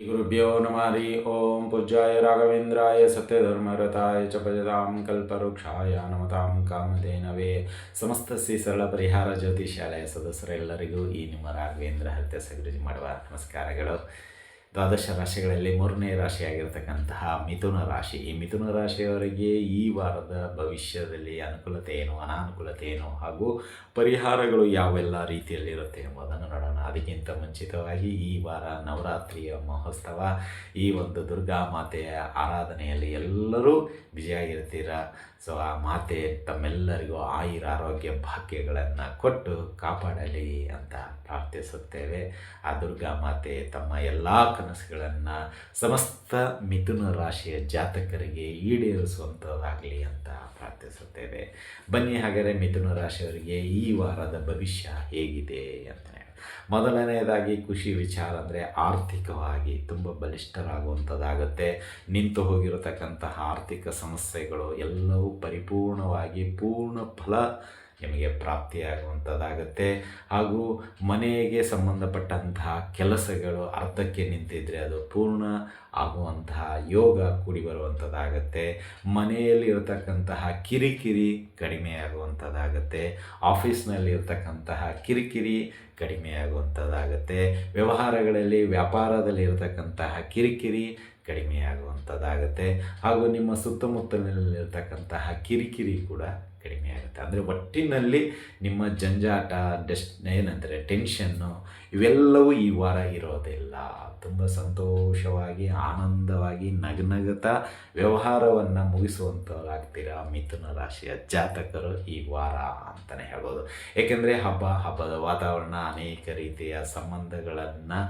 गुरुभ्यो नमः हरि ओं पूज्याय राघवेन्द्राय सत्यधर्मरताय च भजतां ಕಲ್ಪವೃಕ್ಷಾಯ ನಮತಾಂ ಕಾಮಧೇನವೇ ಸಮಸ್ತ ಶ್ರೀ ಸರಳ ಪರಿಹಾರ ಜ್ಯೋತಿಷಾಲಯ ಸದಸ್ಯರೆಲ್ಲರಿಗೂ ಈ ನಿಮ್ಮ ರಾಘವೇಂದ್ರ ಹತ್ಯ ಸಗುರುಜಿ ಮಾಡುವ ನಮಸ್ಕಾರಗಳು ದ್ವಾದಶ ರಾಶಿಗಳಲ್ಲಿ ಮೂರನೇ ರಾಶಿಯಾಗಿರ್ತಕ್ಕಂತಹ ಮಿಥುನ ರಾಶಿ. ಈ ಮಿಥುನ ರಾಶಿಯವರಿಗೆ ಈ ವಾರದ ಭವಿಷ್ಯದಲ್ಲಿ ಅನುಕೂಲತೆ ಏನು, ಅನಾನುಕೂಲತೆ ಏನು, ಹಾಗೂ ಪರಿಹಾರಗಳು ಯಾವೆಲ್ಲ ರೀತಿಯಲ್ಲಿರುತ್ತೆ ಎಂಬುದನ್ನು ನೋಡೋಣ. ಅದಕ್ಕಿಂತ ಮುಂಚಿತವಾಗಿ ಈ ವಾರ ನವರಾತ್ರಿಯ ಮಹೋತ್ಸವ. ಈ ಒಂದು ದುರ್ಗಾ ಮಾತೆಯ ಆರಾಧನೆಯಲ್ಲಿ ಎಲ್ಲರೂ ಬ್ಯುಸಿಯಾಗಿರ್ತೀರ ಸೊ ಆ ಮಾತೆ ತಮ್ಮೆಲ್ಲರಿಗೂ ಆಯುರ ಆರೋಗ್ಯ ಭಾಗ್ಯಗಳನ್ನು ಕೊಟ್ಟು ಕಾಪಾಡಲಿ ಅಂತ ಪ್ರಾರ್ಥಿಸುತ್ತೇವೆ. ಆ ದುರ್ಗಾ ಮಾತೆ ತಮ್ಮ ಎಲ್ಲ ಕನಸುಗಳನ್ನು ಸಮಸ್ತ ಮಿಥುನ ರಾಶಿಯ ಜಾತಕರಿಗೆ ಈಡೇರಿಸುವಂಥದ್ದಾಗಲಿ ಅಂತ ಪ್ರಾರ್ಥಿಸುತ್ತೇವೆ. ಬನ್ನಿ ಹಾಗಾದರೆ ಮಿಥುನ ರಾಶಿಯವರಿಗೆ ಈ ವಾರದ ಭವಿಷ್ಯ ಹೇಗಿದೆ ಅಂತ ಮೊದಲನೆಯದಾಗಿ ಖುಷಿ ವಿಚಾರ ಅಂದರೆ ಆರ್ಥಿಕವಾಗಿ ತುಂಬ ಬಲಿಷ್ಠರಾಗುವಂಥದ್ದಾಗುತ್ತೆ. ನಿಂತು ಹೋಗಿರತಕ್ಕಂತಹ ಆರ್ಥಿಕ ಸಮಸ್ಯೆಗಳು ಎಲ್ಲವೂ ಪರಿಪೂರ್ಣವಾಗಿ ಪೂರ್ಣ ಫಲ ನಿಮಗೆ ಪ್ರಾಪ್ತಿಯಾಗುವಂಥದ್ದಾಗುತ್ತೆ. ಹಾಗೂ ಮನೆಗೆ ಸಂಬಂಧಪಟ್ಟಂತಹ ಕೆಲಸಗಳು ಅರ್ಧಕ್ಕೆ ನಿಂತಿದ್ದರೆ ಅದು ಪೂರ್ಣ ಆಗುವಂತಹ ಯೋಗ ಕೂಡಿ ಬರುವಂಥದ್ದಾಗತ್ತೆ. ಮನೆಯಲ್ಲಿ ಇರತಕ್ಕಂತಹ ಕಿರಿಕಿರಿ ಕಡಿಮೆಯಾಗುವಂಥದ್ದಾಗತ್ತೆ ಆಫೀಸ್ನಲ್ಲಿ ಇರತಕ್ಕಂತಹ ಕಿರಿಕಿರಿ ಕಡಿಮೆಯಾಗುವಂಥದ್ದಾಗತ್ತೆ ವ್ಯವಹಾರಗಳಲ್ಲಿ ವ್ಯಾಪಾರದಲ್ಲಿ ಇರತಕ್ಕಂತಹ ಕಿರಿಕಿರಿ ಕಡಿಮೆಯಾಗುವಂಥದ್ದಾಗತ್ತೆ ಹಾಗೂ ನಿಮ್ಮ ಸುತ್ತಮುತ್ತಲಿನಲ್ಲಿರ್ತಕ್ಕಂತಹ ಕಿರಿಕಿರಿ ಕೂಡ ಕಡಿಮೆ ಆಗುತ್ತೆ. ಅಂದರೆ ಒಟ್ಟಿನಲ್ಲಿ ನಿಮ್ಮ ಜಂಜಾಟ ಡೆಸ್ಟ್ ಏನಂದರೆ ಟೆನ್ಷನ್ನು ಇವೆಲ್ಲವೂ ಈ ವಾರ ಇರೋದಿಲ್ಲ. ತುಂಬ ಸಂತೋಷವಾಗಿ, ಆನಂದವಾಗಿ ನಗನಗತ ವ್ಯವಹಾರವನ್ನು ಮುಗಿಸುವಂಥವ್ರಾಗ್ತೀರಾ ಮಿಥುನ ರಾಶಿಯ ಜಾತಕರು ಈ ವಾರ ಅಂತಲೇ ಹೇಳ್ಬೋದು. ಏಕೆಂದರೆ ಹಬ್ಬ, ಹಬ್ಬದ ವಾತಾವರಣ ಅನೇಕ ರೀತಿಯ ಸಂಬಂಧಗಳನ್ನು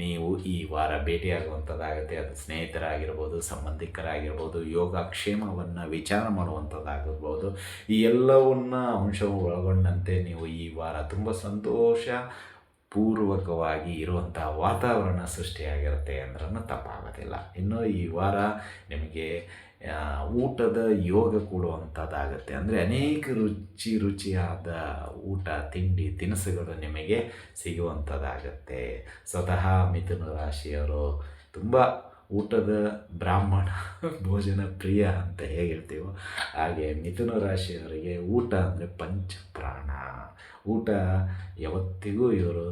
ನೀವು ಈ ವಾರ ಭೇಟಿಯಾಗುವಂಥದ್ದಾಗುತ್ತೆ ಅದು ಸ್ನೇಹಿತರಾಗಿರ್ಬೋದು, ಸಂಬಂಧಿಕರಾಗಿರ್ಬೋದು, ಯೋಗಕ್ಷೇಮವನ್ನು ವಿಚಾರ ಮಾಡುವಂಥದ್ದಾಗಿರ್ಬೋದು ಈ ಎಲ್ಲವನ್ನ ಅಂಶವು ಒಳಗೊಂಡಂತೆ ನೀವು ಈ ವಾರ ತುಂಬ ಸಂತೋಷ ಪೂರ್ವಕವಾಗಿ ಇರುವಂಥ ವಾತಾವರಣ ಸೃಷ್ಟಿಯಾಗಿರುತ್ತೆ ಅಂದ್ರೂ ತಪ್ಪಾಗೋದಿಲ್ಲ. ಇನ್ನು ಈ ವಾರ ನಿಮಗೆ ಊಟದ ಯೋಗ ಕೊಡುವಂಥದ್ದಾಗುತ್ತೆ ಅಂದರೆ ಅನೇಕ ರುಚಿ ರುಚಿಯಾದ ಊಟ, ತಿಂಡಿ, ತಿನಿಸುಗಳು ನಿಮಗೆ ಸಿಗುವಂಥದ್ದಾಗುತ್ತೆ ಸ್ವತಃ ಮಿಥುನ ರಾಶಿಯವರು ತುಂಬ ಊಟದ ಬ್ರಾಹ್ಮಣ ಭೋಜನ ಪ್ರಿಯ ಅಂತ ಹೇಗಿರ್ತೀವೋ ಹಾಗೆ ಮಿಥುನ ರಾಶಿಯವರಿಗೆ ಊಟ ಅಂದರೆ ಪಂಚಪ್ರಾಣ. ಊಟ ಯಾವತ್ತಿಗೂ ಇವರು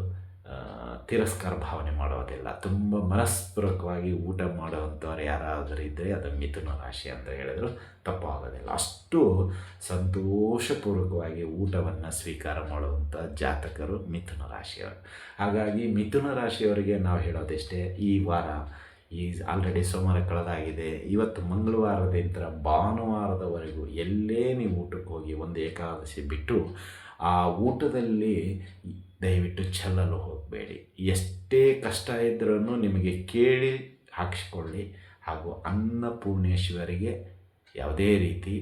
ತಿರಸ್ಕಾರ ಭಾವನೆ ಮಾಡೋದಿಲ್ಲ. ತುಂಬ ಮನಸ್ಪೂರ್ವಕವಾಗಿ ಊಟ ಮಾಡುವಂಥವ್ರು ಯಾರಾದರೂ ಇದ್ದರೆ ಅದು ಮಿಥುನ ರಾಶಿ ಅಂತ ಹೇಳಿದ್ರು ತಪ್ಪಾಗೋದಿಲ್ಲ. ಅಷ್ಟು ಸಂತೋಷಪೂರ್ವಕವಾಗಿ ಊಟವನ್ನು ಸ್ವೀಕಾರ ಮಾಡುವಂಥ ಜಾತಕರು ಮಿಥುನ ರಾಶಿಯವರು. ಹಾಗಾಗಿ ಮಿಥುನ ರಾಶಿಯವರಿಗೆ ನಾವು ಹೇಳೋದಿಷ್ಟೇ, ಈ ವಾರ ಈ ಆಲ್ರೆಡಿ ಸೋಮವಾರ ಕಳೆದಾಗಿದೆ. ಇವತ್ತು ಮಂಗಳವಾರದಿಂದ ಭಾನುವಾರದವರೆಗೂ ಎಲ್ಲೇ ನೀವು ಊಟಕ್ಕೆ ಹೋಗಿ ಒಂದು ಏಕಾದಶಿ ಬಿಟ್ಟು ಆ ಊಟದಲ್ಲಿ ದಯವಿಟ್ಟು ಚೆಲ್ಲಲು ಹೋಗಬೇಡಿ. ಎಷ್ಟೇ ಕಷ್ಟ ಇದ್ರೂ ನಿಮಗೆ ಕೇಳಿ ಹಾಕಿಸ್ಕೊಳ್ಳಿ ಹಾಗೂ ಅನ್ನಪೂರ್ಣೇಶ್ವರಿಗೆ ಯಾವುದೇ ರೀತಿ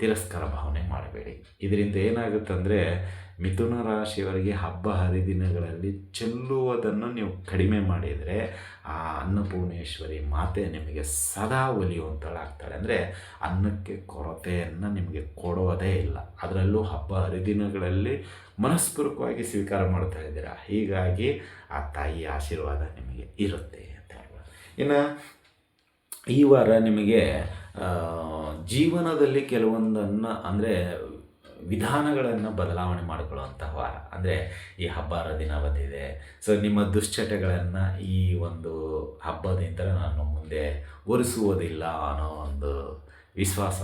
ತಿರಸ್ಕಾರ ಭಾವನೆ ಮಾಡಬೇಡಿ. ಇದರಿಂದ ಏನಾಗುತ್ತೆ ಅಂದರೆ ಮಿಥುನ ರಾಶಿಯವರಿಗೆ ಹಬ್ಬ ಹರಿದಿನಗಳಲ್ಲಿ ಚೆಲ್ಲುವುದನ್ನು ನೀವು ಕಡಿಮೆ ಮಾಡಿದರೆ ಆ ಅನ್ನಪೂರ್ಣೇಶ್ವರಿ ಮಾತೆ ನಿಮಗೆ ಸದಾ ಒಲಿಯುವಂತಳಾಗ್ತಾಳೆ ಅಂದರೆ ಅನ್ನಕ್ಕೆ ಕೊರತೆಯನ್ನು ನಿಮಗೆ ಕೊಡೋದೇ ಇಲ್ಲ. ಅದರಲ್ಲೂ ಹಬ್ಬ ಹರಿದಿನಗಳಲ್ಲಿ ಮನಸ್ಪೂರ್ವಕವಾಗಿ ಸ್ವೀಕಾರ ಮಾಡ್ತಾ ಇದ್ದೀರಾ? ಹೀಗಾಗಿ ಆ ತಾಯಿಯ ಆಶೀರ್ವಾದ ನಿಮಗೆ ಇರುತ್ತೆ ಅಂತ ಹೇಳ್ಬೋದು. ಇನ್ನು ಈ ವಾರ ನಿಮಗೆ ಜೀವನದಲ್ಲಿ ಕೆಲವೊಂದನ್ನು ಅಂದರೆ ವಿಧಾನಗಳನ್ನು ಬದಲಾವಣೆ ಮಾಡಿಕೊಳ್ಳುವಂತಹ ವಾರ. ಅಂದರೆ ಈ ಹಬ್ಬ ದಿನ ಬಂದಿದೆ. ಸೊ ನಿಮ್ಮ ದುಶ್ಚಟಗಳನ್ನು ಈ ಒಂದು ಹಬ್ಬದಿಂದ ನಾನು ಮುಂದೆ ಒರೆಸುವುದಿಲ್ಲ ಅನ್ನೋ ಒಂದು ವಿಶ್ವಾಸ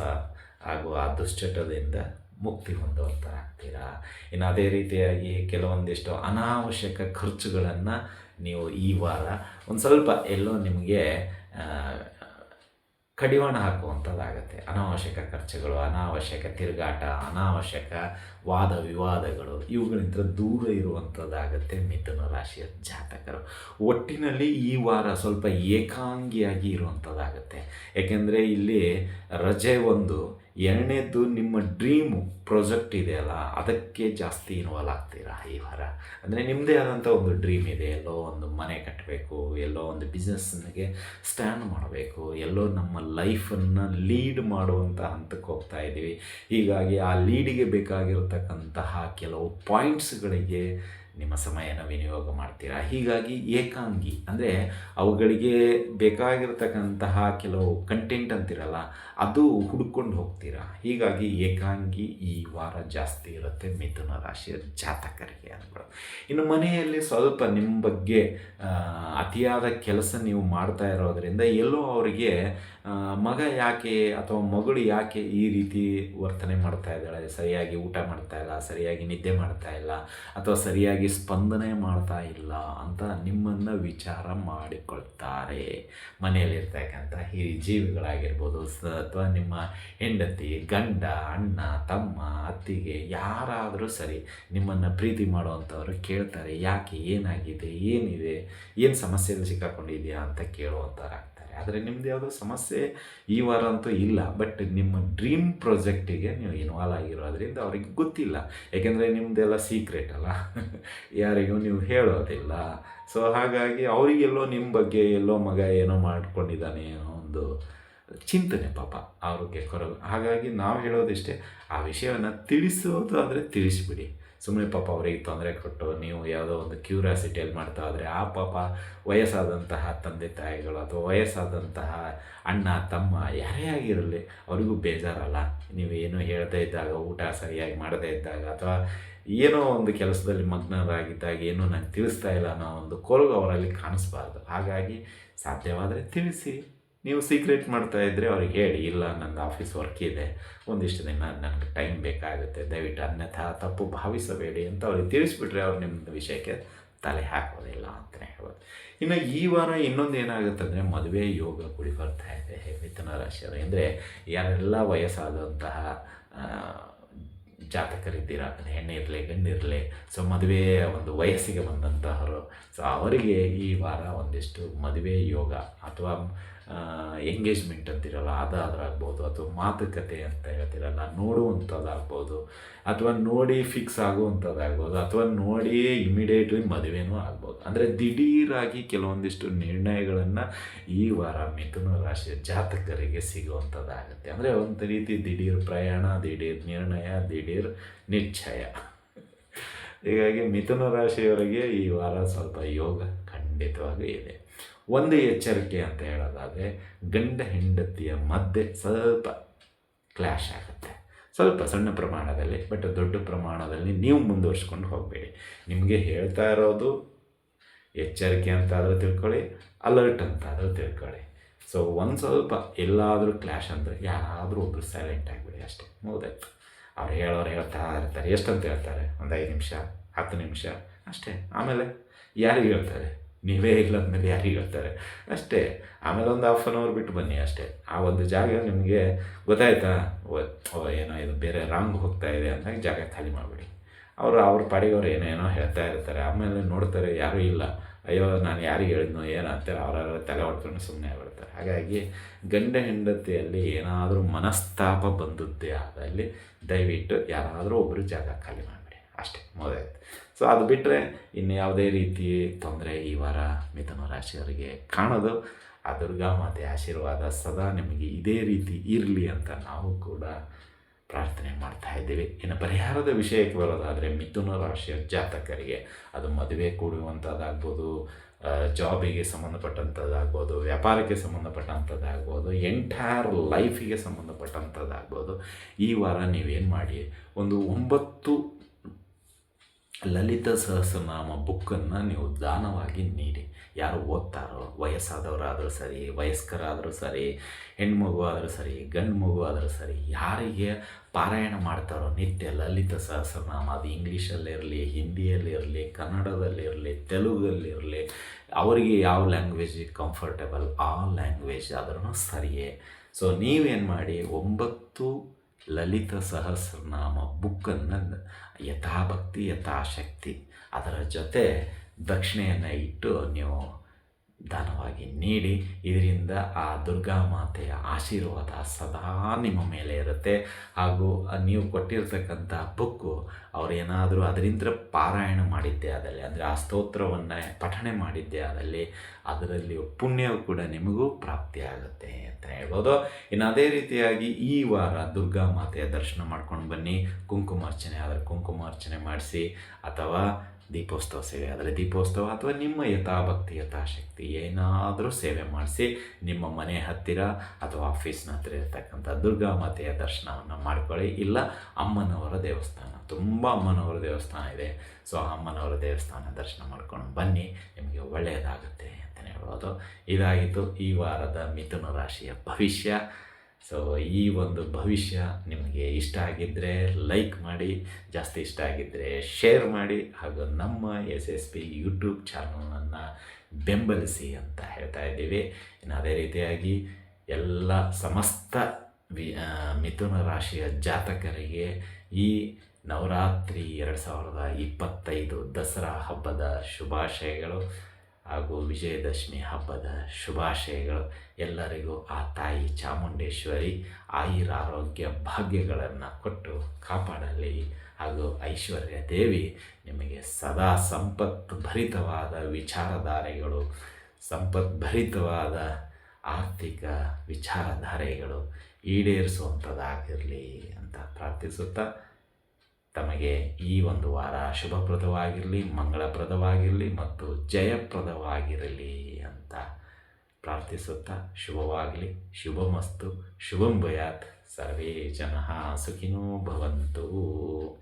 ಹಾಗೂ ಆ ದುಶ್ಚಟದಿಂದ ಮುಕ್ತಿ ಹೊಂದುವಂಥರಾಗ್ತೀರಾ ಇನ್ನು ಅದೇ ರೀತಿಯಾಗಿ ಕೆಲವೊಂದಿಷ್ಟು ಅನಾವಶ್ಯಕ ಖರ್ಚುಗಳನ್ನು ನೀವು ಈ ವಾರ ಒಂದು ಸ್ವಲ್ಪ ಎಲ್ಲೋ ನಿಮಗೆ ಕಡಿವಾಣ ಹಾಕುವಂಥದ್ದಾಗತ್ತೆ. ಅನಾವಶ್ಯಕ ಖರ್ಚುಗಳು, ಅನಾವಶ್ಯಕ ತಿರುಗಾಟ, ಅನಾವಶ್ಯಕ ವಾದ ವಿವಾದಗಳು, ಇವುಗಳಿಂದ ದೂರ ಇರುವಂಥದ್ದಾಗತ್ತೆ ಮಿಥುನ ರಾಶಿಯ ಜಾತಕರು. ಒಟ್ಟಿನಲ್ಲಿ ಈ ವಾರ ಸ್ವಲ್ಪ ಏಕಾಂಗಿಯಾಗಿ ಇರುವಂಥದ್ದಾಗತ್ತೆ. ಏಕೆಂದರೆ ಇಲ್ಲಿ ರಜೆ ಒಂದು ಎರಡನೇದ್ದು ನಿಮ್ಮ ಡ್ರೀಮು ಪ್ರಾಜೆಕ್ಟ್ ಇದೆಯಲ್ಲ ಅದಕ್ಕೆ ಜಾಸ್ತಿ ಇನ್ವಾಲ್ವ್ ಆಗ್ತೀರಾ ಈ ವಾರ? ಅಂದರೆ ನಿಮ್ಮದೇ ಆದಂಥ ಒಂದು ಡ್ರೀಮ್ ಇದೆ, ಎಲ್ಲೋ ಒಂದು ಮನೆ ಕಟ್ಟಬೇಕು ಎಲ್ಲೋ ಒಂದು ಬಿಸ್ನೆಸ್ನಿಗೆ ಸ್ಟ್ಯಾಂಡ್ ಮಾಡಬೇಕು, ಎಲ್ಲೋ ನಮ್ಮ ಲೈಫನ್ನು ಲೀಡ್ ಮಾಡುವಂಥ ಹಂತಕ್ಕೆ ಹೋಗ್ತಾ ಇದ್ದೀವಿ. ಹೀಗಾಗಿ ಆ ಲೀಡಿಗೆ ಬೇಕಾಗಿರತಕ್ಕಂತಹ ಕೆಲವು ಪಾಯಿಂಟ್ಸ್ಗಳಿಗೆ ನಿಮ್ಮ ಸಮಯನ ವಿನಿಯೋಗ ಮಾಡ್ತೀರಾ? ಹೀಗಾಗಿ ಏಕಾಂಗಿ, ಅಂದರೆ ಅವುಗಳಿಗೆ ಬೇಕಾಗಿರ್ತಕ್ಕಂತಹ ಕೆಲವು ಕಂಟೆಂಟ್ ಅಂತಿರಲ್ಲ, ಅದು ಹುಡ್ಕೊಂಡು ಹೋಗ್ತೀರಾ? ಹೀಗಾಗಿ ಏಕಾಂಗಿ ಈ ವಾರ ಜಾಸ್ತಿ ಇರುತ್ತೆ ಮಿಥುನ ರಾಶಿಯ ಜಾತಕರಿಗೆ ಅಂದ್ಬಿಡು. ಇನ್ನು ಮನೆಯಲ್ಲಿ ಸ್ವಲ್ಪ ನಿಮ್ಮ ಬಗ್ಗೆ ಅತಿಯಾದ ಕೆಲಸ ನೀವು ಮಾಡ್ತಾ ಇರೋದರಿಂದ ಎಲ್ಲೋ ಅವರಿಗೆ ಮಗ ಯಾಕೆ ಅಥವಾ ಮಗಳು ಯಾಕೆ ಈ ರೀತಿ ವರ್ತನೆ ಮಾಡ್ತಾ ಇದ್ದಾಳೆ? ಸರಿಯಾಗಿ ಊಟ ಮಾಡ್ತಾ ಇಲ್ಲ, ಸರಿಯಾಗಿ ನಿದ್ದೆ ಮಾಡ್ತಾ ಇಲ್ಲ, ಅಥವಾ ಸರಿಯಾಗಿ ಸ್ಪಂದನೆ ಮಾಡ್ತಾ ಇಲ್ಲ ಅಂತ ನಿಮ್ಮನ್ನು ವಿಚಾರ ಮಾಡಿಕೊಳ್ತಾರೆ. ಮನೆಯಲ್ಲಿರ್ತಕ್ಕಂಥ ಹಿರಿ ಜೀವಿಗಳಾಗಿರ್ಬೋದು ಅಥವಾ ನಿಮ್ಮ ಹೆಂಡತಿ, ಗಂಡ, ಅಣ್ಣ, ತಮ್ಮ, ಅತ್ತಿಗೆ ಯಾರಾದರೂ ಸರಿ ನಿಮ್ಮನ್ನು ಪ್ರೀತಿ ಮಾಡುವಂಥವ್ರು ಕೇಳ್ತಾರೆ, ಯಾಕೆ ಏನಾಗಿದೆ? ಏನಿದೆ? ಏನು ಸಮಸ್ಯೆಯಲ್ಲಿ ಸಿಕ್ಕಾಕೊಂಡಿದೆಯಾ? ಅಂತ ಕೇಳುವಂಥವ್ರು ಆಗ್ತಾರೆ ಆದರೆ ನಿಮ್ಮದು ಯಾವುದೋ ಸಮಸ್ಯೆ ಈ ವಾರ ಅಂತೂ ಇಲ್ಲ. ಬಟ್ ನಿಮ್ಮ ಡ್ರೀಮ್ ಪ್ರಾಜೆಕ್ಟಿಗೆ ನೀವು ಇನ್ವಾಲ್ವ್ ಆಗಿರೋದ್ರಿಂದ ಅವ್ರಿಗೆ ಗೊತ್ತಿಲ್ಲ. ಯಾಕೆಂದರೆ ನಿಮ್ಮದೆಲ್ಲ ಸೀಕ್ರೆಟ್ ಅಲ್ಲ. ಯಾರಿಗೂ ನೀವು ಹೇಳೋದಿಲ್ಲ. ಸೊ ಹಾಗಾಗಿ ಅವರಿಗೆಲ್ಲೋ ನಿಮ್ಮ ಬಗ್ಗೆ ಎಲ್ಲೋ ಮಗ ಏನೋ ಮಾಡ್ಕೊಂಡಿದ್ದಾನೆ ಅನ್ನೋ ಒಂದು ಚಿಂತನೆ ಪಾಪ ಅವ್ರಿಗೆ ಕೊರ ಹಾಗಾಗಿ ನಾವು ಹೇಳೋದಿಷ್ಟೇ, ಆ ವಿಷಯವನ್ನು ತಿಳಿಸೋದು ಅಂದರೆ ತಿಳಿಸ್ಬಿಡಿ. ಸುಮ್ಮನೆ ಪಾಪ ಅವರಿಗೆ ತೊಂದರೆ ಕೊಟ್ಟು ನೀವು ಯಾವುದೋ ಒಂದು ಕ್ಯೂರಿಯಾಸಿಟಿಯಲ್ಲಿ ಮಾಡ್ತಾ ಆದರೆ ಆ ಪಾಪ ವಯಸ್ಸಾದಂತಹ ತಂದೆ ತಾಯಿಗಳು ಅಥವಾ ವಯಸ್ಸಾದಂತಹ ಅಣ್ಣ, ತಮ್ಮ ಯಾರೇ ಆಗಿರಲಿ ಅವರಿಗೂ ಬೇಜಾರಲ್ಲ. ನೀವು ಏನು ಹೇಳದೇ ಇದ್ದಾಗ, ಊಟ ಸರಿಯಾಗಿ ಮಾಡದೇ ಇದ್ದಾಗ ಅಥವಾ ಏನೋ ಒಂದು ಕೆಲಸದಲ್ಲಿ ಮಗ್ನರಾಗಿದ್ದಾಗ ಏನೋ ನಂಗೆ ತಿಳಿಸ್ತಾ ಇಲ್ಲ ಅನ್ನೋ ಒಂದು ಕೊರಗು ಅವರಲ್ಲಿ ಕಾಣಿಸ್ಬಾರ್ದು. ಹಾಗಾಗಿ ಸಾಧ್ಯವಾದರೆ ತಿಳಿಸಿ. ನೀವು ಸೀಕ್ರೆಟ್ ಮಾಡ್ತಾ ಇದ್ದರೆ ಅವ್ರಿಗೆ ಹೇಳಿ, ಇಲ್ಲ, ನಂದು ಆಫೀಸ್ ವರ್ಕ್ ಇದೆ. ಒಂದಿಷ್ಟು ದಿನ ನನಗೆ ಟೈಮ್ ಬೇಕಾಗುತ್ತೆ. ದಯವಿಟ್ಟು ಅನ್ಯಥಾ ತಪ್ಪು ಭಾವಿಸಬೇಡಿ ಅಂತ ಅವ್ರಿಗೆ ತಿಳಿಸ್ಬಿಟ್ರೆ ಅವ್ರು ನಿಮ್ಮ ವಿಷಯಕ್ಕೆ ತಲೆ ಹಾಕೋದಿಲ್ಲ ಅಂತಲೇ ಹೇಳ್ಬೋದು. ಇನ್ನು ಈ ವಾರ ಇನ್ನೊಂದು ಏನಾಗುತ್ತೆ ಅಂದರೆ ಮದುವೆ ಯೋಗ ಗುಡಿ ಬರ್ತಾ ಇದೆ ಮಿಥುನ ರಾಶಿಯವರು. ಅಂದರೆ ಯಾರೆಲ್ಲ ವಯಸ್ಸಾದಂತಹ ಜಾತಕರಿದ್ದೀರ ಜಾತಕರಿದ್ದೀರಾ? ಅದು ಹೆಣ್ಣು ಇರಲಿ ಗಂಡಿರಲಿ. ಸೊ ಮದುವೆಯ ಒಂದು ವಯಸ್ಸಿಗೆ ಬಂದಂತಹವರು. ಸೊ ಅವರಿಗೆ ಈ ವಾರ ಒಂದಿಷ್ಟು ಮದುವೆ ಯೋಗ ಅಥವಾ ಎಂಗೇಜ್ಮೆಂಟ್ ಅಂತಿರಲ್ಲ, ಅದಾದ್ರಾಗ್ಬೋದು, ಅಥವಾ ಮಾತುಕತೆ ಅಂತ ಹೇಳ್ತಿರಲ್ಲ, ನೋಡುವಂಥದ್ದಾಗ್ಬೋದು, ಅಥವಾ ನೋಡಿ ಫಿಕ್ಸ್ ಆಗುವಂಥದ್ದಾಗ್ಬೋದು, ಅಥವಾ ನೋಡಿ ಇಮಿಡಿಯೇಟ್ಲಿ ಮದುವೆನೂ ಆಗ್ಬೋದು. ಅಂದರೆ ದಿಢೀರಾಗಿ ಕೆಲವೊಂದಿಷ್ಟು ನಿರ್ಣಯಗಳನ್ನು ಈ ವಾರ ಮಿಥುನ ರಾಶಿಯ ಜಾತಕರಿಗೆ ಸಿಗುವಂಥದ್ದಾಗುತ್ತೆ. ಅಂದರೆ ಒಂದು ರೀತಿ ದಿಢೀರ್ ಪ್ರಯಾಣ, ದಿಢೀರ್ ನಿರ್ಣಯ, ದಿಢೀರ್ ನಿಶ್ಚಯ. ಹೀಗಾಗಿ ಮಿಥುನ ರಾಶಿಯವರಿಗೆ ಈ ವಾರ ಸ್ವಲ್ಪ ಯೋಗ ಖಂಡಿತವಾಗೂ ಇದೆ. ಒಂದು ಎಚ್ಚರಿಕೆ ಅಂತ ಹೇಳೋದಾದರೆ, ಗಂಡ ಹೆಂಡತಿಯ ಮಧ್ಯೆ ಸ್ವಲ್ಪ ಕ್ಲ್ಯಾಶ್ ಆಗುತ್ತೆ. ಸ್ವಲ್ಪ ಸಣ್ಣ ಪ್ರಮಾಣದಲ್ಲಿ ಬಟ್ ದೊಡ್ಡ ಪ್ರಮಾಣದಲ್ಲಿ ನೀವು ಮುಂದುವರ್ಸ್ಕೊಂಡು ಹೋಗಬೇಡಿ. ನಿಮಗೆ ಹೇಳ್ತಾ ಇರೋದು ಎಚ್ಚರಿಕೆ ಅಂತಾದರೂ ತಿಳ್ಕೊಳ್ಳಿ ಅಲರ್ಟ್ ಅಂತಾದರೂ ತಿಳ್ಕೊಳ್ಳಿ. ಸೊ ಒಂದು ಸ್ವಲ್ಪ ಎಲ್ಲಾದರೂ ಕ್ಲ್ಯಾಶ್ ಅಂದರೆ ಯಾರಾದರೂ ಒಬ್ಬರು ಸೈಲೆಂಟ್ ಆಗಿಬಿಡಿ ಅಷ್ಟೇ. ಮುಗ್ದಾಯ್ತು ಅವ್ರು ಹೇಳೋರು ಹೇಳ್ತಾ ಇರ್ತಾರೆ. ಎಷ್ಟಂತ ಹೇಳ್ತಾರೆ? ಒಂದು ಐದು ನಿಮಿಷ, ಹತ್ತು ನಿಮಿಷ, ಅಷ್ಟೇ. ಆಮೇಲೆ ಯಾರಿಗೆ ಹೇಳ್ತಾರೆ? ನೀವೇ ಇಲ್ಲದ್ಮೇಲೆ ಯಾರಿಗೆ ಹೇಳ್ತಾರೆ? ಅಷ್ಟೇ. ಆಮೇಲೆ ಒಂದು ಹಾಫ್ ಆನ್ ಅವರ್ ಬಿಟ್ಟು ಬನ್ನಿ ಅಷ್ಟೇ. ಆ ಒಂದು ಜಾಗ ನಿಮಗೆ ಗೊತ್ತಾಯ್ತಾ? ಓ ಏನೋ ಇದು ಬೇರೆ ರಾಂಗ್ ಹೋಗ್ತಾ ಇದೆ ಅಂದಾಗ ಜಾಗ ಖಾಲಿ ಮಾಡಿಬಿಡಿ. ಅವರು, ಅವ್ರ ಪಾಡಿಗೆ ಏನೇನೋ ಹೇಳ್ತಾ ಇರ್ತಾರೆ. ಆಮೇಲೆ ನೋಡ್ತಾರೆ ಯಾರೂ ಇಲ್ಲ. ಅಯ್ಯೋ, ನಾನು ಯಾರಿಗೆ ಹೇಳಿದ್ನೋ ಏನು ಅಂತಾರೆ ಅವರವರ ತಲೆ ಹೊಡ್ಕೊಂಡು ಸುಮ್ಮನೆ ಆಗ್ಬಿಡ್ತಾರೆ. ಹಾಗಾಗಿ ಗಂಡ ಹೆಂಡತಿಯಲ್ಲಿ ಏನಾದರೂ ಮನಸ್ತಾಪ ಬಂದದ್ದೇ ಆದಲ್ಲಿ ದಯವಿಟ್ಟು ಯಾರಾದರೂ ಒಬ್ಬರು ಜಾಗ ಖಾಲಿ ಮಾಡಿಬಿಡಿ. ಅಷ್ಟೇ. ಮೊದಲಾಯ್ತು ಸೊ ಅದು ಬಿಟ್ಟರೆ ಇನ್ನು ಯಾವುದೇ ರೀತಿ ತೊಂದರೆ ಈ ವಾರ ಮಿಥುನ ರಾಶಿಯವರಿಗೆ ಕಾಣೋದು. ಆ ದುರ್ಗಾ ಮಾತೆ ಆಶೀರ್ವಾದ ಸದಾ ನಿಮಗೆ ಇದೇ ರೀತಿ ಇರಲಿ ಅಂತ ನಾವು ಕೂಡ ಪ್ರಾರ್ಥನೆ ಮಾಡ್ತಾ ಇದ್ದೀವಿ. ಇನ್ನು ಪರಿಹಾರದ ವಿಷಯಕ್ಕೆ ಬರೋದಾದರೆ ಮಿಥುನ ರಾಶಿಯ ಜಾತಕರಿಗೆ ಅದು ಮದುವೆ ಕೂಡುವಂಥದ್ದಾಗ್ಬೋದು ಜಾಬಿಗೆ ಸಂಬಂಧಪಟ್ಟಂಥದ್ದಾಗ್ಬೋದು, ವ್ಯಾಪಾರಕ್ಕೆ ಸಂಬಂಧಪಟ್ಟಂಥದ್ದಾಗ್ಬೋದು ಎಂಟೈರ್ ಲೈಫಿಗೆ ಸಂಬಂಧಪಟ್ಟಂಥದ್ದಾಗ್ಬೋದು. ಈ ವಾರ ನೀವೇನು ಮಾಡಿ? ಒಂದು ಒಂಬತ್ತು ಲಲಿತ ಸಹಸ್ರನಾಮ ಬುಕ್ಕನ್ನು ನೀವು ದಾನವಾಗಿ ನೀಡಿ. ಯಾರು ಓದ್ತಾರೋ, ವಯಸ್ಸಾದವರಾದರೂ ಸರಿ, ವಯಸ್ಕರಾದರೂ ಸರಿ ಹೆಣ್ಮಗು ಆದರೂ ಸರಿ ಗಂಡು ಮಗು ಆದರೂ ಸರಿ, ಯಾರಿಗೆ ಪಾರಾಯಣ ಮಾಡ್ತಾರೋ ನಿತ್ಯ ಲಲಿತ ಸಹಸ್ರನಾಮ, ಅದು ಇಂಗ್ಲೀಷಲ್ಲಿರಲಿ, ಹಿಂದಿಯಲ್ಲಿರಲಿ, ಕನ್ನಡದಲ್ಲಿರಲಿ, ತೆಲುಗಲ್ಲಿರಲಿ, ಅವರಿಗೆ ಯಾವ ಲ್ಯಾಂಗ್ವೇಜ್ ಕಂಫರ್ಟೇಬಲ್ ಆ ಲ್ಯಾಂಗ್ವೇಜ್ ಆದ್ರೂ ಸರಿಯೇ. ಸೊ ನೀವೇನು ಮಾಡಿ ಒಂಬತ್ತು ಲಲಿತ ಸಹಸ್ರನಾಮ ಬುಕ್ಕನ್ನು ಯಥಾಭಕ್ತಿ ಯಥಾಶಕ್ತಿ ಅದರ ಜೊತೆ ದಕ್ಷಿಣೆಯನ್ನು ಇಟ್ಟು ನೀವು ದಾನವಾಗಿ ನೀಡಿ, ಇದರಿಂದ ಆ ದುರ್ಗಾ ಮಾತೆಯ ಆಶೀರ್ವಾದ ಸದಾ ನಿಮ್ಮ ಮೇಲೆ ಇರುತ್ತೆ. ಹಾಗೂ ನೀವು ಕೊಟ್ಟಿರ್ತಕ್ಕಂಥ ಬುಕ್ಕು ಅವ್ರು ಏನಾದರೂ ಅದರಿಂದ ಪಾರಾಯಣ ಮಾಡಿದ್ದೆ ಆದಲ್ಲಿ ಅಂದರೆ ಆ ಸ್ತೋತ್ರವನ್ನು ಪಠಣೆ ಮಾಡಿದ್ದೆ ಆದಲ್ಲಿ ಅದರಲ್ಲಿ ಪುಣ್ಯವು ಕೂಡ ನಿಮಗೂ ಪ್ರಾಪ್ತಿಯಾಗುತ್ತೆ ಅಂತ ಹೇಳ್ಬೋದು. ಇನ್ನು ಅದೇ ರೀತಿಯಾಗಿ ಈ ವಾರ ದುರ್ಗಾ ಮಾತೆಯ ದರ್ಶನ ಮಾಡ್ಕೊಂಡು ಬನ್ನಿ. ಕುಂಕುಮಾರ್ಚನೆ ಆದರೆ ಕುಂಕುಮಾರ್ಚನೆ ಮಾಡಿಸಿ, ಅಥವಾ ದೀಪೋತ್ಸವ ಸೇವೆ ಆದರೆ ದೀಪೋತ್ಸವ ಅಥವಾ ನಿಮ್ಮ ಯಥಾಭಕ್ತಿ ಯಥಾಶಕ್ತಿ ಏನಾದರೂ ಸೇವೆ ಮಾಡಿಸಿ ನಿಮ್ಮ ಮನೆ ಹತ್ತಿರ ಅಥವಾ ಆಫೀಸ್ನ ಹತ್ತಿರ ಇರತಕ್ಕಂಥ ದುರ್ಗಾ ಮಾತೆಯ ದರ್ಶನವನ್ನು ಮಾಡ್ಕೊಳ್ಳಿ ಇಲ್ಲ ಅಮ್ಮನವರ ದೇವಸ್ಥಾನ. ತುಂಬ ಅಮ್ಮನವರ ದೇವಸ್ಥಾನ ಇದೆ. ಸೊ ಅಮ್ಮನವರ ದೇವಸ್ಥಾನ ದರ್ಶನ ಮಾಡ್ಕೊಂಡು ಬನ್ನಿ. ನಿಮಗೆ ಒಳ್ಳೆಯದಾಗುತ್ತೆ ಅಂತಲೇ ಹೇಳ್ಬೋದು. ಇದಾಗಿತ್ತು ಈ ವಾರದ ಮಿಥುನ ರಾಶಿಯ ಭವಿಷ್ಯ. ಸೊ ಈ ಒಂದು ಭವಿಷ್ಯ ನಿಮಗೆ ಇಷ್ಟ ಆಗಿದ್ದರೆ ಲೈಕ್ ಮಾಡಿ, ಜಾಸ್ತಿ ಇಷ್ಟ ಆಗಿದ್ದರೆ ಶೇರ್ ಮಾಡಿ ಹಾಗೂ ನಮ್ಮ ಎಸ್ ಎಸ್ ಪಿ ಯೂಟ್ಯೂಬ್ ಚಾನಲನ್ನು ಬೆಂಬಲಿಸಿ ಅಂತ ಹೇಳ್ತಾ ಇದ್ದೀವಿ. ಇನ್ನು ಅದೇ ರೀತಿಯಾಗಿ ಎಲ್ಲ ಸಮಸ್ತ ವಿ ಮಿಥುನ ರಾಶಿಯ ಜಾತಕರಿಗೆ ಈ ನವರಾತ್ರಿ ಎರಡು ಸಾವಿರದ ಇಪ್ಪತ್ತೈದು ದಸರಾ ಹಬ್ಬದ ಶುಭಾಶಯಗಳು. ಹಾಗೂ ವಿಜಯದಶಮಿ ಹಬ್ಬದ ಶುಭಾಶಯಗಳು ಎಲ್ಲರಿಗೂ ಆ ತಾಯಿ ಚಾಮುಂಡೇಶ್ವರಿ ಆಯುರಾರೋಗ್ಯ ಭಾಗ್ಯಗಳನ್ನು ಕೊಟ್ಟು ಕಾಪಾಡಲಿ. ಹಾಗೂ ಐಶ್ವರ್ಯ ದೇವಿ ನಿಮಗೆ ಸದಾ ಸಂಪತ್ತು ಭರಿತವಾದ ವಿಚಾರಧಾರೆಗಳು ಸಂಪದ್ಭರಿತವಾದ ಆರ್ಥಿಕ ವಿಚಾರಧಾರೆಗಳು ಈಡೇರಿಸುವಂಥದ್ದಾಗಿರಲಿ ಅಂತ ಪ್ರಾರ್ಥಿಸುತ್ತಾ ತಮಗೆ ಈ ಒಂದು ವಾರ ಶುಭಪ್ರದವಾಗಿರಲಿ, ಮಂಗಳಪ್ರದವಾಗಿರಲಿ ಮತ್ತು ಜಯಪ್ರದವಾಗಿರಲಿ ಅಂತ ಪ್ರಾರ್ಥಿಸುತ್ತಾ ಶುಭವಾಗಲಿ. ಶುಭಮಸ್ತು. ಶುಭಂ ಭಯಾತ್. ಸರ್ವೇ ಜನ ಸುಖಿನೋ ಭವಂತು.